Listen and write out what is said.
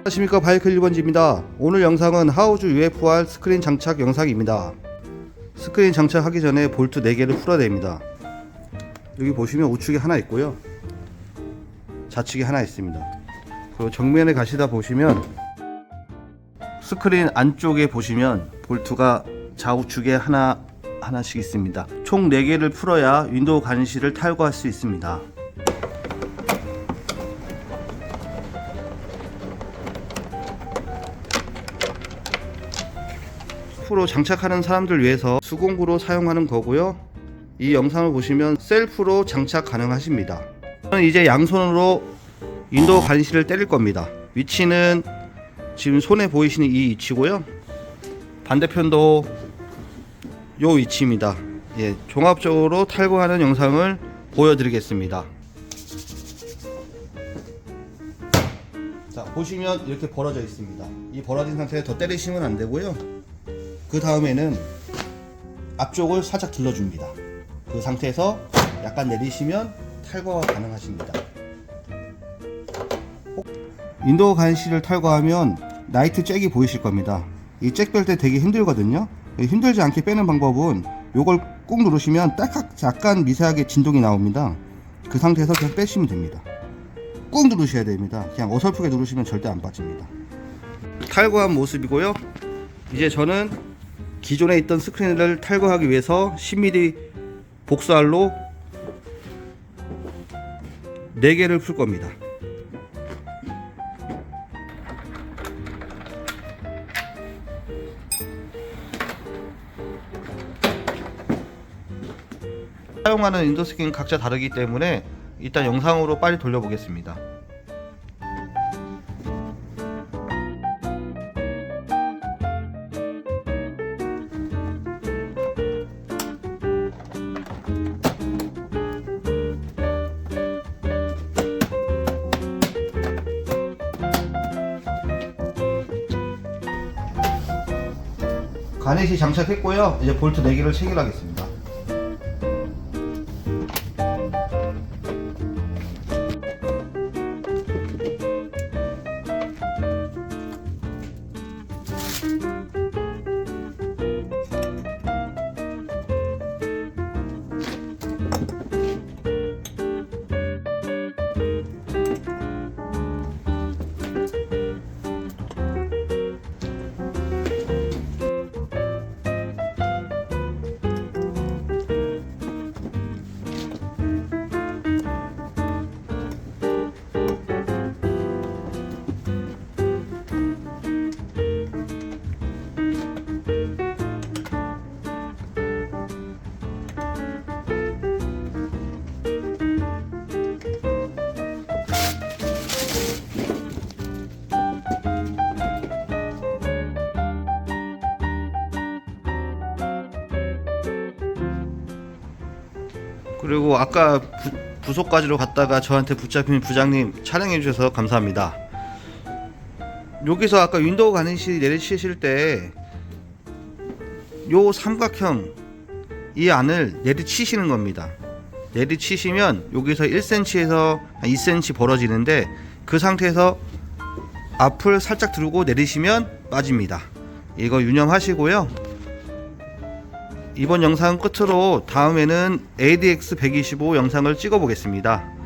안녕하십니까. 바이크 1번지입니다. 오늘 영상은 하우즈 UFR 스크린 장착 영상입니다. 스크린 장착하기 전에 볼트 4개를 풀어야 됩니다. 여기 보시면 우측에 하나 있고요. 좌측에 하나 있습니다. 그리고 정면에 가시다 보시면 스크린 안쪽에 보시면 볼트가 좌우측에 하나 하나씩 있습니다. 총 4개를 풀어야 윈도우 간실을 탈거할 수 있습니다 프로 장착하는 사람들 위해서 수공구로 사용하는 거고요. 이 영상을 보시면 셀프로 장착 가능하십니다. 저는 이제 양손으로 윈도우 간실을 때릴 겁니다. 위치는 지금 손에 보이시는 이 위치고요. 반대편도 요 위치입니다. 예, 종합적으로 탈거하는 영상을 보여드리겠습니다. 자, 보시면 이렇게 벌어져 있습니다. 이 벌어진 상태에 더 때리시면 안 되고요. 그 다음에는 앞쪽을 살짝 들러줍니다. 그 상태에서 약간 내리시면 탈거가 가능하십니다. 윈도우 간실을 탈거하면 나이트 잭이 보이실 겁니다. 이 잭 뺄 때 되게 힘들거든요. 힘들지 않게 빼는 방법은 요걸 꾹 누르시면 딱 약간 미세하게 진동이 나옵니다. 그 상태에서 그냥 빼시면 됩니다. 꾹 누르셔야 됩니다. 그냥 어설프게 누르시면 절대 안 빠집니다. 탈거한 모습이고요. 이제 저는 기존에 있던 스크린을 탈거하기 위해서 10mm 복사알로 4개를 풀 겁니다. 사용하는 인도 스킨 각자 다르기 때문에 일단 영상으로 빨리 돌려보겠습니다. 가넷이 장착했고요. 이제 볼트 4개를 체결하겠습니다. 그리고 아까 부, 부속까지로 갔다가 저한테 붙잡힌 부장님 촬영해 주셔서 감사합니다. 여기서 아까 윈도우 가넷이 내리치실 때 요 삼각형 이 안을 내리치시는 겁니다. 내리치시면 여기서 1cm에서 2cm 벌어지는데 그 상태에서 앞을 살짝 들고 내리시면 빠집니다. 이거 유념하시고요. 이번 영상 끝으로 다음에는 ADX 125 영상을 찍어 보겠습니다.